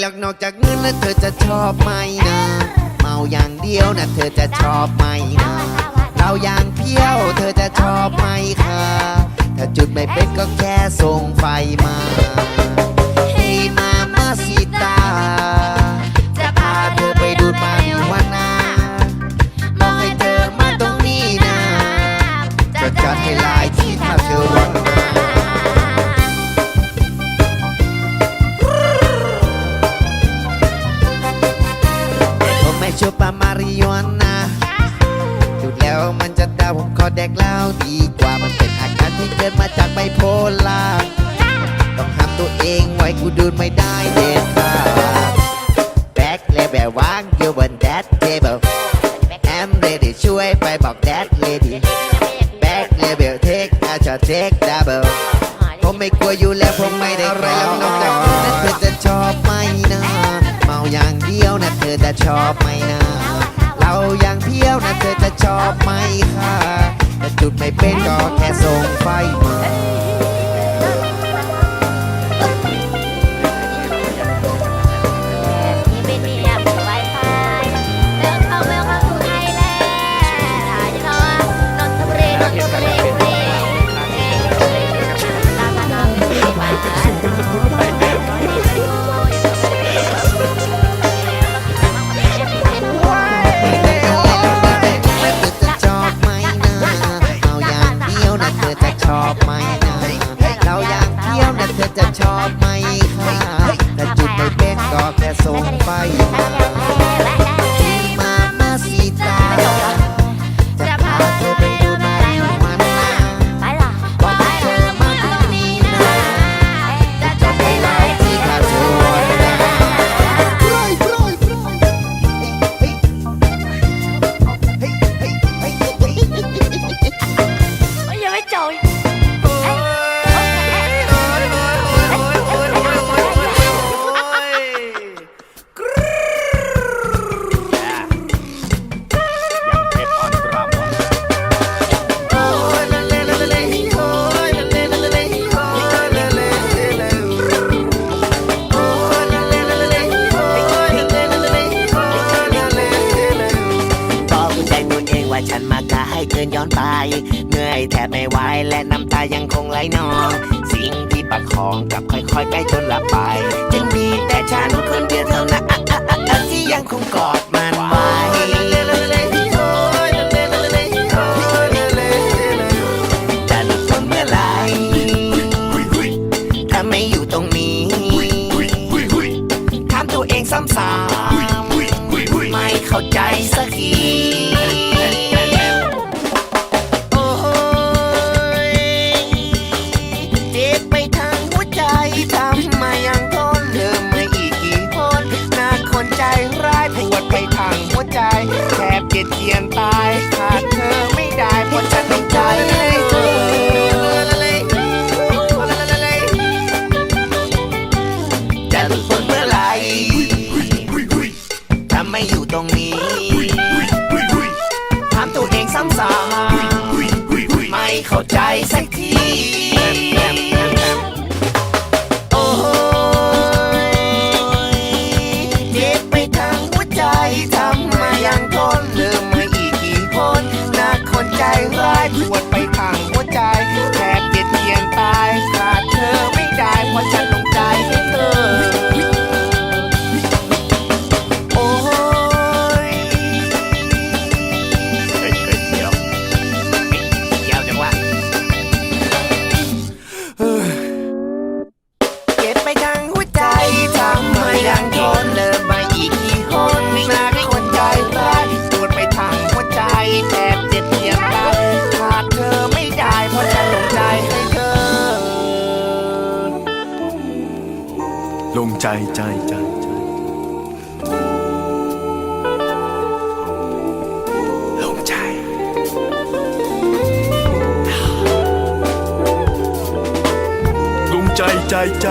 หรอกนอกจากเงินแล้วเธอจะชอบไหมนะ เมาอย่างเดียวนะเธอจะชอบไหมนะเราอย่างเพี้ยวเธอจะชอบไหมคะถ้าจุดไม่เป็นก็แค่ส่งไฟมา ชอบปามาริโอนาจุดแล้วมันจะดาวผมขอแดกเหล้าดีกว่ามันเป็นอาการที่เกิดมาจากไบโพล่าต้องห้ามตัวเองไว้กูดูดไม่ได้เด็ดขาดแบกเลยแบบวางอยู่บนแดดเทเบิลแอมเรดี้ช่วยไปบอกแดดเลดี้แบกเลยแบบเทคอาจจะเทคดับเบิลผมไม่กลัวอยู่แล้วผมไม่ได้อะไรแล้วนอก อจะชอบไหมนะ เราอย่างเพี้ยวนะเธอจะชอบไหมคะแต่จุดไม่เป็นก็แค่ส่งไฟมา ไม่ไหวและน้ำตายังคงไหลนอง สิ่งที่ประคองกับค่อยๆใกล้จนลับไป จึงมีแต่ฉันคนเดียวเท่านั้นที่ยังคงกอดมันไว้จะหลุดพ้นเมื่อไหรถ้าไม่อยู่ตรงนี้ถามตัวเองซ้ำๆไม่เข้าใจสักที จะลุดพ้นเมื่อไหรถ้าไม่อยู่ตรงนี้ถามตัวเองซ้ำๆไม่เข้าใจสักที ใจใจใจใจลงใจ ลงใจใจใจ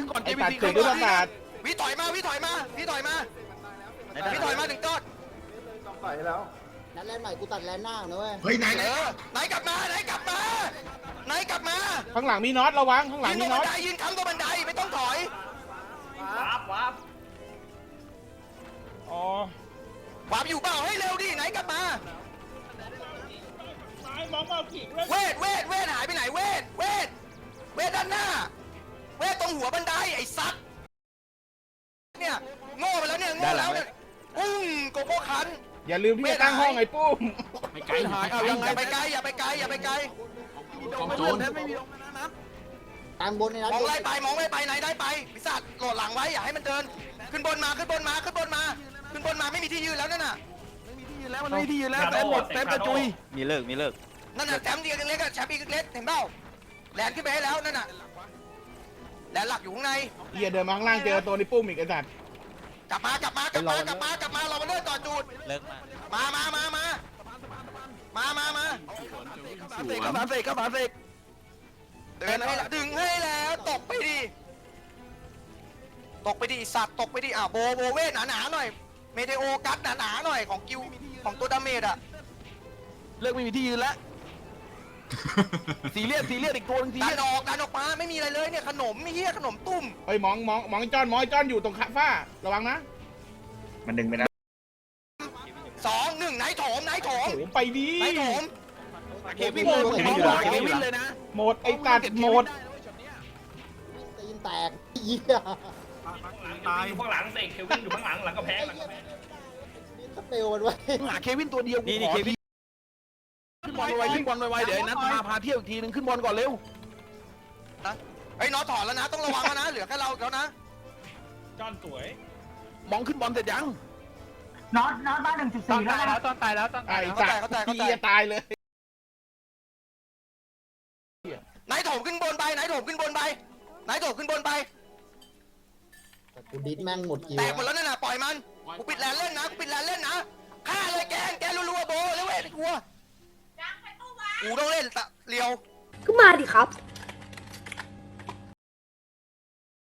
ดึงก่อนดึงก่อนไอ้ตัดเกิดด้วยประสาท วิถอยมาวิถอยมาวิถอยมาวิถอยมาถึงต้นนัดแรกใหม่กูตัดแลนหน้านะเว้ย เฮ้ยไหนเออไหนกลับมาไหนกลับมาไหนกลับมาข้างหลังมีน็อตระวังข้างหลังยืนตรงบัมีน็อตนไดยืนค้ำตรงบันไดไม่ต้องถอย อ๋อวาบอยู่เปล่าให้เร็วดิไหนกลับมามองมาขีดเวทเวทเวทหายไปไหนเวทเวทเวทด้านหน้า เวทตรงหัวบันไดไอ้ซัดเนี่ยโง่ไปแล้วเนี่ยโง่แล้วเนี่ยปุ้งโกโก้คัน อย่าลืมที่จะตั้งห้องไอ้ปุ้มไม่ไกลหายเอายังไงอย่าไปไกลอย่าไปไกลอย่าไปไกลตามบนในนัดมองไล่ไปมองไล่ไปไหนได้ไปพิศาจโหลดหลังไว้อย่าให้มันเดิน ขึ้นบนมาขึ้นบนมาขึ้นบนมา ขึ้นบนมาไม่มีที่ยืนแล้วนั่นน่ะแล้วมันไม่ดีอยู่แล้วเต็มหมดเต็มกระจุยมีเลิกมีเลิกนั่นน่ะแชมป์เดียวเล็กๆอะแชมป์อีกเล็กเห็นเปล่าแหลนขึ้นไปให้แล้วนั่นน่ะ แหลนหลักอยู่ข้างใน เฮียเดินมาข้างล่างเจอตัวในปุ้มอีกไอ้สัตว์กลับมากลับมากลับมากลับมากลับมาเรามาเริ่มต่อจูดเลิกมา มามามามามามาสามเสกก็สามเสกก็สามเสกเดินให้ละดึงให้แล้วตกไปดิตกไปดิสัตว์ตกไปดิอะโบโบเวทหนาๆหน่อยเมเทโอกัสหนาๆหน่อยของกิวของตัวดาเมจอะเลิกไม่มีที่ยืนแล้ว สีเลียดสีเลียดอีกตัวนึงสีดัเลียนดออกดันออกมาไม่มีอะไรเลยเนี่ยขนมไม่เฮียขนมตุ้มเฮ้ยมองมองมองจอนมองจอนอยู่ตรงขาฝ้า ระวังนะมันดึงไปนะสองหนึ่งไหนโถมไหนโถโอ้มโหไปดี ไหนโถมเควินเลยเควินเลยเควินเลยนะหมดไอ้ตัดหมดตีนแตกเหี้ยตายอยู่ข้างหลังเสกเควินอยู่ข้างหลังหลังกระแพงหลังกระแพง นี่สเปลมันไว้ หาเควินตัวเดียวนี่นี่เควิน ขึ้นบอลไวขึ้นบอลไวเดี๋ยวไอ้นัทพาพาเที่ยวอีกทีนึงขึ้นบอลก่อนเร็วไอ้ยน็อตถอนแล้วนะ ต้องระวังแล้วนะ เหลือแค่เราแล้วนะ จอนสวยมองขึ้นบอลเสร็จยังน็อตน็อตบ้านหนึ่งจุดสี่แล้วนะตอนตายแล้วตอนไอ้เข้าตัใจดเข้าใจเข้าใจเหี้ยตายเลย ไหนโถมขึ้นบนไป ไหนโถมขึ้นบนไปไหนโถมขึ้นบนไปแต่กูดิสแม่งหมดคิวแตกหมดแล้วนั่นน่ะปล่อยมัน กูปิดแลนเล่นนะ กูปิดแลนเล่นนะฆ่าเลยแกงแกรัวๆโบแล้วเว้ยไอ้กลัว กูต้องเล่นตะเลียว ก็มาดิครับ